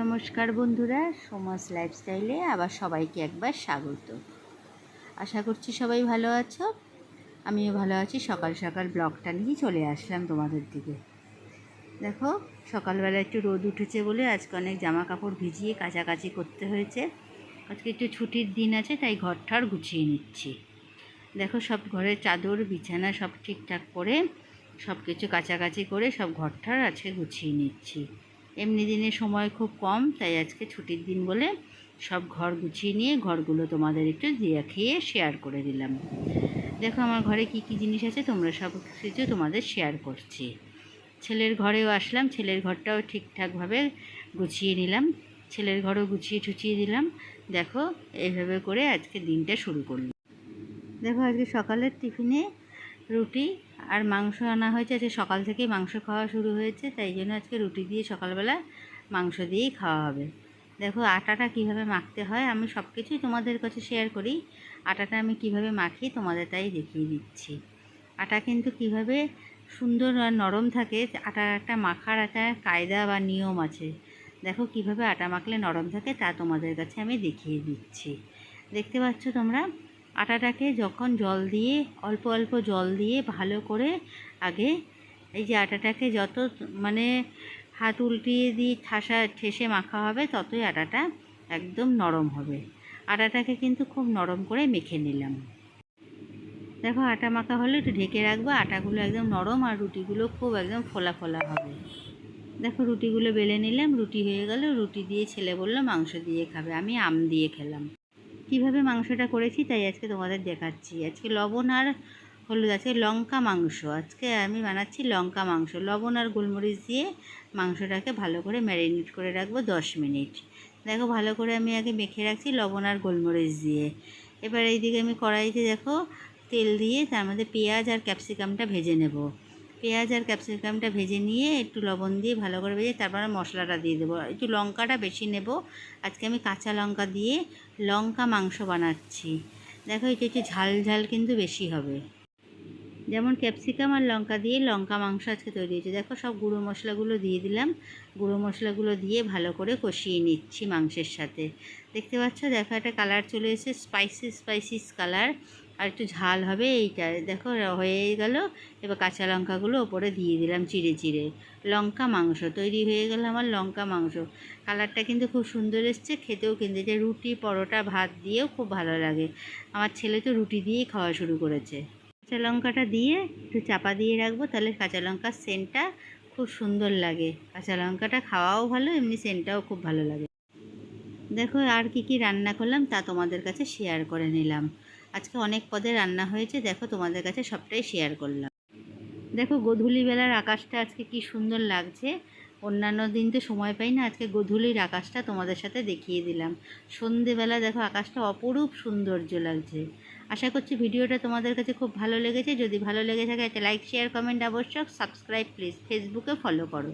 নমস্কার বন্ধুরা সমাজ লাইফস্টাইলে আবার সবাইকে একবার স্বাগত। আশা করছি সবাই ভালো আছো, আমিও ভালো আছি। সকাল সকাল ব্লগটা নিয়ে চলে আসলাম তোমাদের দিকে। দেখো, সকালবেলা একটু রোদ উঠেছে বলে আজকে অনেক জামা কাপড় ভিজিয়ে কাচাকাচি করতে হয়েছে। আজকে একটু ছুটির দিন আছে, তাই ঘরটার গুছিয়ে নিচ্ছি। দেখো, সব ঘরের চাদর, বিছানা সব ঠিকঠাক করে সব কিছু কাছাকাছি করে সব ঘরটার আজকে গুছিয়ে নিচ্ছি। এমনি দিনে সময় খুব কম, তাই আজকে ছুটির দিন বলে সব ঘর গুছিয়ে নিয়ে ঘরগুলো তোমাদের একটু দিয়ে খেয়ে শেয়ার করে দিলাম। দেখো আমার ঘরে কি কি জিনিস আছে, তোমরা সব কিছু তোমাদের শেয়ার করছি। ছেলের ঘরেও আসলাম, ছেলের ঘরটাও ঠিকঠাকভাবে গুছিয়ে নিলাম। ছেলের ঘরও গুছিয়ে টুচিয়ে দিলাম। দেখো, এইভাবে করে আজকে দিনটা শুরু করলাম। দেখো আজকে সকালের টিফিনে রুটি আর মাংস আনা হয়েছে। আজকে সকাল থেকেই মাংস খাওয়া শুরু হয়েছে, তাই জন্য আজকে রুটি দিয়ে সকালবেলা মাংস দিয়েই খাওয়া হবে। দেখো, আটাটা কীভাবে মাখতে হয় আমি সব কিছুই তোমাদের কাছে শেয়ার করি। আটাটা আমি কীভাবে মাখি তোমাদের তাই দেখিয়ে দিচ্ছি। আটা কিন্তু কীভাবে সুন্দর আর নরম থাকে, আটার একটা মাখার একটা কায়দা বা নিয়ম আছে। দেখো, কীভাবে আটা মাখলে নরম থাকে তা তোমাদের কাছে আমি দেখিয়ে দিচ্ছি। দেখতে পাচ্ছ তোমরা? আটাটাকে যখন জল দিয়ে, অল্প অল্প জল দিয়ে ভালো করে আগে এই যে আটাটাকে যত মানে হাত উল্টিয়ে দিয়ে ঠাসা, ঠেসে মাখা হবে, ততই আটাটা একদম নরম হবে। আটাটাকে কিন্তু খুব নরম করে মেখে নিলাম। দেখো, আটা মাখা হলে একটু ঢেকে রাখব। আটাগুলো একদম নরম আর রুটিগুলো খুব একদম ফোলা ফোলা হবে। দেখো, রুটিগুলো বেলে নিলাম। রুটি হয়ে গেল। রুটি দিয়ে ছেলে বলল মাংস দিয়ে খাবে। আমি আম দিয়ে খেলাম। কীভাবে মাংসটা করেছি তাই আজকে তোমাদের দেখাচ্ছি। আজকে লবণ আর হলুদ আছে লঙ্কা মাংস। আজকে আমি বানাচ্ছি লঙ্কা মাংস। লবণ আর গোলমরিচ দিয়ে মাংসটাকে ভালো করে ম্যারিনেট করে রাখব দশ মিনিট। দেখো ভালো করে আমি আগে মেখে রাখছি লবণ আর গোলমরিচ দিয়ে। এবার এইদিকে আমি কড়াইতে দেখো তেল দিয়ে তার মধ্যে পেঁয়াজ আর ক্যাপসিকামটা ভেজে নেব। পেঁয়াজ আর ক্যাপসিকামটা ভেজে নিয়ে একটু লবণ দিয়ে ভালো করে ভেজে তারপরে মশলাটা দিয়ে দেবো। একটু লঙ্কাটা বেশি নেব। আজকে আমি কাঁচা লঙ্কা দিয়ে লঙ্কা মাংস বানাচ্ছি। দেখো, এটা একটু ঝাল ঝাল কিন্তু বেশি হবে। যেমন ক্যাপসিকাম আর লঙ্কা দিয়ে লঙ্কা মাংস আজকে তৈরি হয়েছে। দেখো, সব গুঁড়ো মশলাগুলো দিয়ে দিলাম। গুঁড়ো মশলাগুলো দিয়ে ভালো করে কষিয়ে নিচ্ছি মাংসের সাথে। দেখতে পাচ্ছ? দেখো, একটা কালার চলে এসেছে, স্পাইসি স্পাইসিস কালার। আর একটু ঝাল হবে, এইটা দেখো হয়ে গেল। এবার কাঁচা লঙ্কাগুলো ওপরে দিয়ে দিলাম চিড়ে চিড়ে। লঙ্কা মাংস, তৈরি হয়ে গেল আমার লঙ্কা মাংস। কালারটা কিন্তু খুব সুন্দর এসছে, খেতেও কিন্তু যে রুটি, পরোটা, ভাত দিয়েও খুব ভালো লাগে। আমার ছেলে তো রুটি দিয়েই খাওয়া শুরু করেছে। কাঁচা লঙ্কাটা দিয়ে একটু চাপা দিয়ে রাখব, তাহলে কাঁচা লঙ্কার সেন্টটা খুব সুন্দর লাগে। কাঁচা লঙ্কাটা খাওয়াও ভালো, এমনি সেন্টটাও খুব ভালো লাগে। দেখো আর কি কি রান্না করলাম তা তোমাদের কাছে শেয়ার করে নিলাম। আজকে অনেক পদে রান্না হয়েছে, দেখো তোমাদের কাছে সবটাই শেয়ার করলাম। দেখো গধূলিবেলার আকাশটা আজকে কি সুন্দর লাগছে। অন্যান্য দিন তো সময় পাই না, আজকে গধূলির আকাশটা তোমাদের সাথে দেখিয়ে দিলাম। সন্ধেবেলা দেখো আকাশটা অপরূপ সৌন্দর্য লাগছে। আশা করছি ভিডিওটা তোমাদের কাছে খুব ভালো লেগেছে। যদি ভালো লেগে থাকে একটা লাইক শেয়ার কমেন্ট আবশ্যক সাবস্ক্রাইব প্লিজ ফেসবুকে ফলো করো।